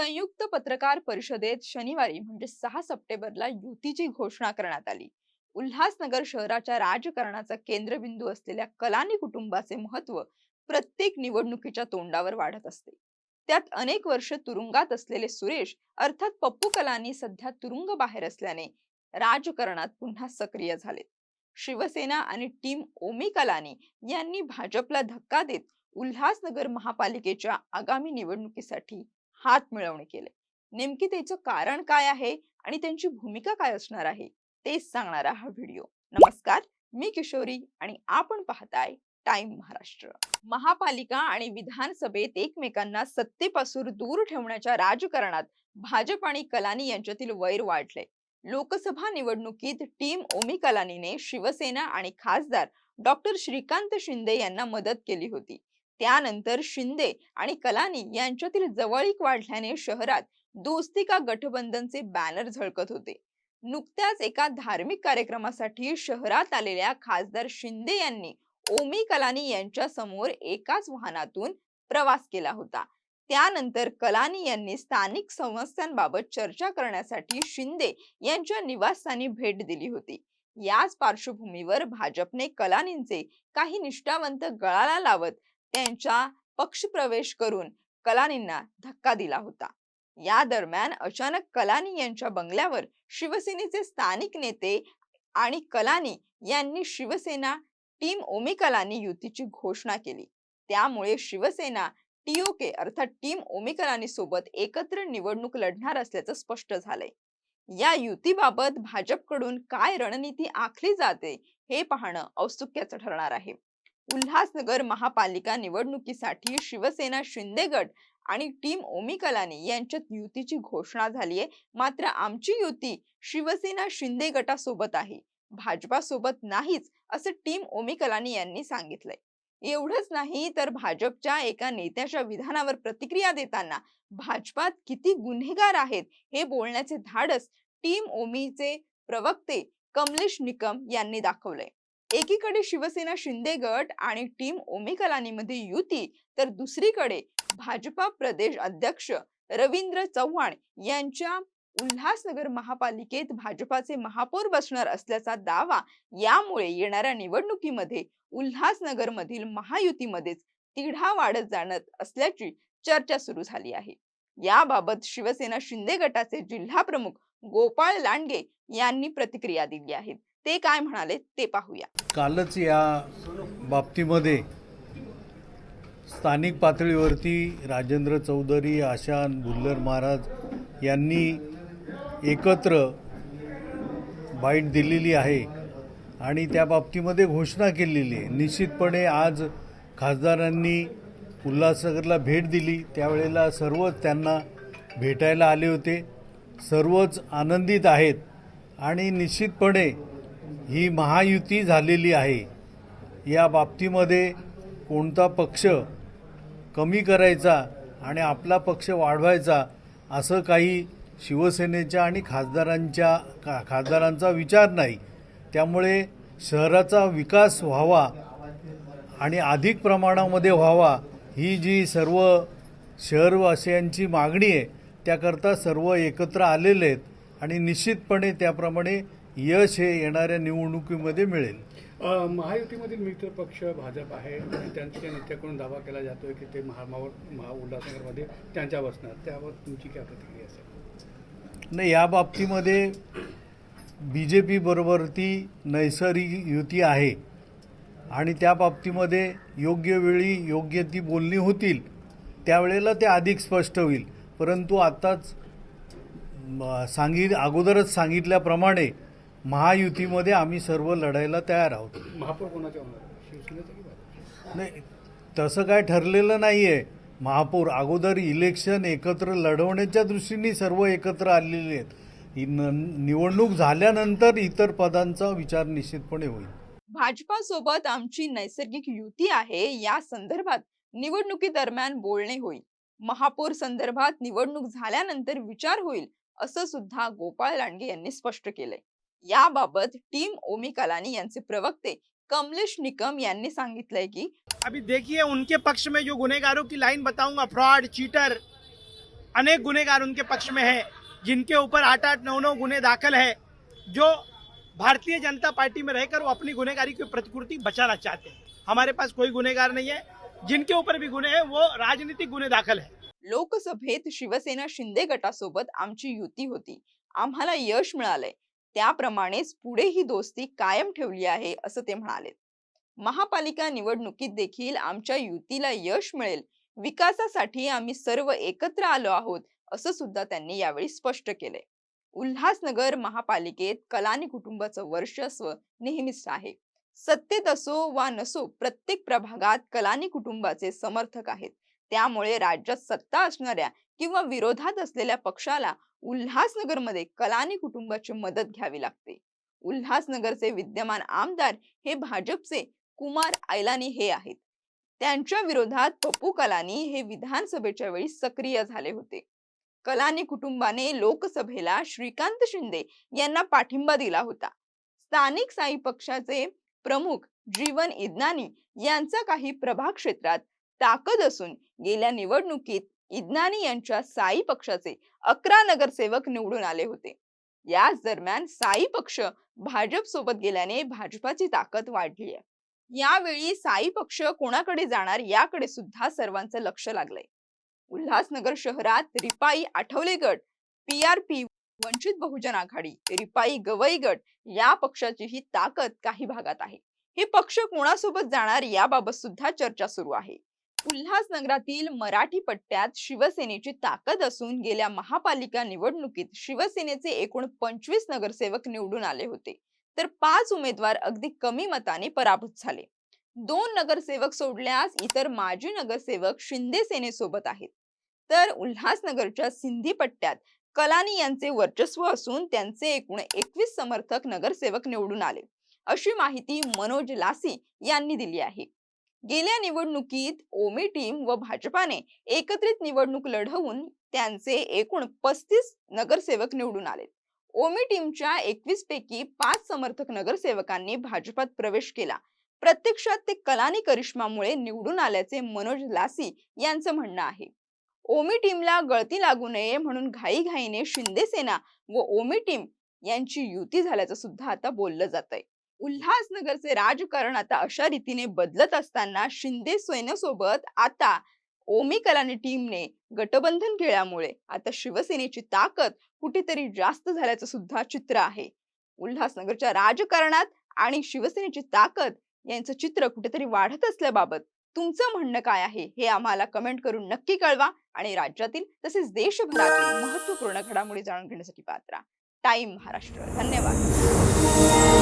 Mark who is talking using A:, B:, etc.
A: संयुक्त पत्रकार परिषदेत शनिवारी म्हणजे सहा सप्टेंबरला युतीची घोषणा करण्यात आली. उल्हासनगर शहराच्या राजकारणाचा केंद्रबिंदू असलेल्या कलानी कुटुंबाचे महत्त्व प्रत्येक निवडणुकीच्या तोंडावर वाढत असते. त्यात अनेक वर्ष तुरुंगात असलेले सुरेश अर्थात पप्पू कलानी सध्या तुरुंग बाहेर असल्याने राजकारणात पुन्हा सक्रिय झाले शिवसेना आणि टीम ओमी कलानी यांनी भाजपला धक्का देत उल्हासनगर महापालिकेच्या आगामी निवडणुकीसाठी हात मिळवणे केले. नेमकी त्याचं कारण काय आहे आणि त्यांची भूमिका काय असणार आहे तेच सांगणारा हा व्हिडिओ. नमस्कार मी किशोरी आणि आपण पाहताय टाइम महाराष्ट्र. महापालिका आणि विधानसभेत एकमेकांना सत्तेपासून दूर ठेवण्याच्या राजकारणात भाजप आणि कलानी यांच्यातील वैर वाढले. लोकसभा निवडणुकीत टीम ओमी कलानीने शिवसेना आणि खासदार डॉक्टर श्रीकांत शिंदे यांना मदत केली होती. त्यानंतर शिंदे आणि कलानी यांच्यातील जवळीक वाढल्याने शहरात दोस्ती का गठबंधनचे बॅनर झळकत होते. नुकत्याच एका धार्मिक कार्यक्रमासाठी शहरात आलेल्या खासदार शिंदे यांनी ओमी कलानी यांच्या समोर एकाच वाहनातून प्रवास केला होता. त्यानंतर कलानी यांनी स्थानिक समस्यांबाबत चर्चा करण्यासाठी शिंदे यांच्या निवासस्थानी भेट दिली होती. याच पार्श्वभूमीवर भाजपने कलानींचे काही निष्ठावंत गळाला लावत त्यांच्या पक्षप्रवेश करून कलानींना धक्का दिला होता. या दरम्यान अचानक कलानी यांच्या बंगल्यावर शिवसेनेचे स्थानिक नेते आणि कलानी यांनी शिवसेना टीम ओमी कलानी युतीची घोषणा केली. त्यामुळे शिवसेना टीओके अर्थात टीम ओमी कलानी सोबत एकत्र निवडणूक लढणार असल्याचं स्पष्ट झालंय. या युतीबाबत भाजपकडून काय रणनीती आखली जाते हे पाहणं औत्सुक्याचं ठरणार आहे. उल्हासनगर महापालिका निवडणुकीसाठी शिवसेना शिंदे गट आणि टीम ओमी कलानी यांच्यात युतीची घोषणा झाली आहे. मात्र आमची युती शिवसेना शिंदे गटासोबत आहे. भाजपासोबत नाहीच असं टीम ओमी कलानी यांनी सांगितलंय. एवढंच नाही तर भाजपच्या एका नेत्याच्या विधानावर प्रतिक्रिया देताना भाजपात किती गुन्हेगार आहेत हे बोलण्याचे धाडस टीम ओमीचे प्रवक्ते कमलेश निकम यांनी दाखवलंय. एकीकडे शिवसेना शिंदे गट आणि टीम ओमी कलानीमध्ये युती तर दुसरीकडे भाजपा प्रदेश अध्यक्ष रवींद्र चव्हाण यांच्या उल्हासनगर महापालिकेत भाजपाचे महापौर बसणार असल्याचा दावा यामुळे येणाऱ्या निवडणुकीमध्ये उल्हासनगर मधील महायुतीमध्येच तिढा वाढत जाणार असल्याची चर्चा सुरू झाली आहे. याबाबत शिवसेना शिंदे गटाचे जिल्हा प्रमुख गोपाळ लांडगे यांनी प्रतिक्रिया दिली आहे. ते काय म्हणाले ते पाहूया.
B: कालच या बाबतीमध्ये स्थानिक पातळीवरती राजेंद्र चौधरी आशा भुल्लर महाराज यांनी एकत्र बाईट दिलेली आहे आणि त्या बाबतीमध्ये घोषणा केलेली आहे. निश्चितपणे आज खासदारांनी उल्हासनगरला भेट दिली. त्यावेळेला सर्वच त्यांना भेटायला आले होते. सर्वच आनंदित आहेत आणि निश्चितपणे ही महायुती झालेली आहे. या बाबतीमध्ये कोणता पक्ष कमी करायचा आणि आपला पक्ष वाढवायचा असं काही शिवसेनेच्या आणि खासदारांच्या खा खासदारांचा विचार नाही. त्यामुळे शहराचा विकास व्हावा आणि अधिक प्रमाणामध्ये व्हावा ही जी सर्व शहरवासियांची मागणी आहे त्याकरता सर्व एकत्र आलेले आहेत आणि निश्चितपणे त्याप्रमाणे यश हे येणाऱ्या निवडणुकीमध्ये मिळेल.
C: महायुतीमधील मित्र पक्ष भाजप आहे आणि त्यांच्या नेत्याकडून दावा केला जातोय की ते महामावर महा उल्हासनगरमध्ये त्यांच्या बसणार त्यावर तुमची काय प्रतिक्रिया असेल?
B: नाही या बाबतीमध्ये बी जे पी बरोबर ती नैसर्गिक युती आहे. आणि त्या बाबतीमध्ये योग्य वेळी योग्य ती बोलणी होतील त्यावेळेला ते अधिक स्पष्ट होईल. परंतु आत्ताच सांगित अगोदरच सांगितल्याप्रमाणे महायुतीमध्ये आम्ही सर्व लढायला तयार आहोत.
C: महापौर कोणाच्या होणार? शिवसेनेचा की भाजप
B: नाही तसं काय ठरलेलं नाही आहे महापौर अगोदर इलेक्शन एकत्र लढवण्याच्या दृष्टीने सर्व एकत्र आलेले आहेत. न- निवडणूक झाल्यानंतर इतर पदांचा विचार निश्चितपणे होईल.
A: भाजपासोबत आमची नैसर्गिक युती आहे या संदर्भात निवडणुकी दरम्यान बोलणे होईल. महापौर संदर्भात निवडणूक झाल्यानंतर विचार होईल असं सुद्धा गोपाळ लांडगे यांनी स्पष्ट केलंय. याबाबत टीम ओमी कलानी यांचे प्रवक्ते कमलेश निकम यांनी सांगितलंय की
D: अभी देखिए उनके पक्ष में जो गुनेगारों की लाइन बताऊंगा फ्रॉड चीटर अनेक गुनेगार उनके पक्ष में है जिनके ऊपर आठ आठ नौ नौ गुने दाखिल है जो भारतीय जनता पार्टी में रहकर वो अपनी गुनेगारी की प्रतिकृति बचाना चाहते हैं। हमारे पास कोई गुनेगार नहीं है जिनके ऊपर भी गुने हैं वो राजनीतिक गुने दाखिल है।
A: लोकसभेत शिवसेना शिंदे गटासोबत आमची युती होती आम्हाला यश मिळालंय त्याप्रमाणेच पुढे ही दोस्ती कायम ठेवली आहे असं ते म्हणाले महापालिका निवडणुकीत देखील आमच्या युतीला यश मिळेल. विकासासाठी आम्ही सर्व एकत्र आलो आहोत असं सुद्धा त्यांनी यावेळी स्पष्ट केले उल्हासनगर महापालिकेत कलानी कुटुंबाचं वर्चस्व नेहमीच आहे. सत्तेत असो वा नसो प्रत्येक प्रभागात कलानी कुटुंबाचे समर्थक आहेत. त्यामुळे राज्यात सत्ता असणाऱ्या किंवा विरोधात असलेल्या पक्षाला उल्हासनगरमध्ये कलानी कुटुंबाची मदत घ्यावी लागते. उल्हासनगरचे विद्यमान आमदार हे भाजपचे कुमार आयलानी हे आहेत. त्यांच्या विरोधात पप्पू कलानी हे विधानसभेच्या वेळी सक्रिय झाले होते. कलानी कुटुंबाने लोकसभेला श्रीकांत शिंदे यांना पाठिंबा दिला होता. स्थानिक साई पक्षाचे प्रमुख जीवन इदनानी यांचा काही प्रभाग क्षेत्रात ताकद असून गेल्या निवडणुकीत इदनानी यांच्या साई पक्षाचे अकरा नगरसेवक निवडून आले होते. याच दरम्यान साई पक्ष भाजप सोबत गेल्याने भाजपाची ताकद वाढली आहे यावेळी साई पक्ष कोणाकडे जाणार याकडे सुद्धा सर्वांचं लक्ष लागलंय. उल्हासनगर शहरात रिपाई आठवले गट P R P Vanchit Bahujan Aghadi RPI Gavai गट या पक्षाची ही ताकद काही भागात आहे. हे पक्ष कोणासोबत जाणार याबाबत सुद्धा चर्चा सुरू आहे. उल्हासनगरातील मराठी पट्ट्यात शिवसेनेची ताकद असून गेल्या महापालिका निवडणुकीत शिवसेनेचे एकूण पंचवीस नगरसेवक निवडून आले होते. तर पाच उमेदवार अगदी कमी मताने पराभूत झाले. दोन नगरसेवक सोडल्यास इतर माजी नगरसेवक शिंदे सेनेसोबत आहेत. तर उल्हासनगरच्या सिंधी पट्ट्यात कलानी यांचे वर्चस्व असून त्यांचे एकूण एकवीस समर्थक नगरसेवक निवडून आले. अशी माहिती मनोज लासी यांनी दिली आहे. गेल्या निवडणुकीत ओमी टीम व भाजपाने एकत्रित निवडणूक लढवून त्यांचे एकूण पस्तीस नगरसेवक निवडून आले ओमी टीमच्या एकवीस पैकी पाच समर्थक नगरसेवकांनी भाजपात प्रवेश केला. प्रत्यक्षात ते कलानी करिश्मामुळे निवडून आल्याचे मनोज लासी यांचं म्हणणं आहे. ओमी टीमला गळती लागू नये म्हणून घाईघाईने शिंदे सेना व ओमी टीम यांची युती झाल्याचं सुद्धा आता बोललं जात आहे उल्हासनगरचे राजकारण आता अशा रीतीने बदलत असताना शिंदे सैन्यासोबत आता ओमी कलानी टीमने गटबंधन केल्यामुळे आता शिवसेनेची ताकद कुठेतरी जास्त झाल्याचं सुद्धा चित्र आहे. उल्हासनगरच्या राजकारणात आणि शिवसेनेची ताकद यांचं चित्र कुठेतरी वाढत असल्याबाबत तुमचं म्हणणं काय आहे? हे आम्हाला कमेंट करून नक्की कळवा आणि राज्यातील तसेच देशभरातील महत्त्वपूर्ण घडामोडी जाणून घेण्यासाठी पात्रा टाइम महाराष्ट्र. धन्यवाद.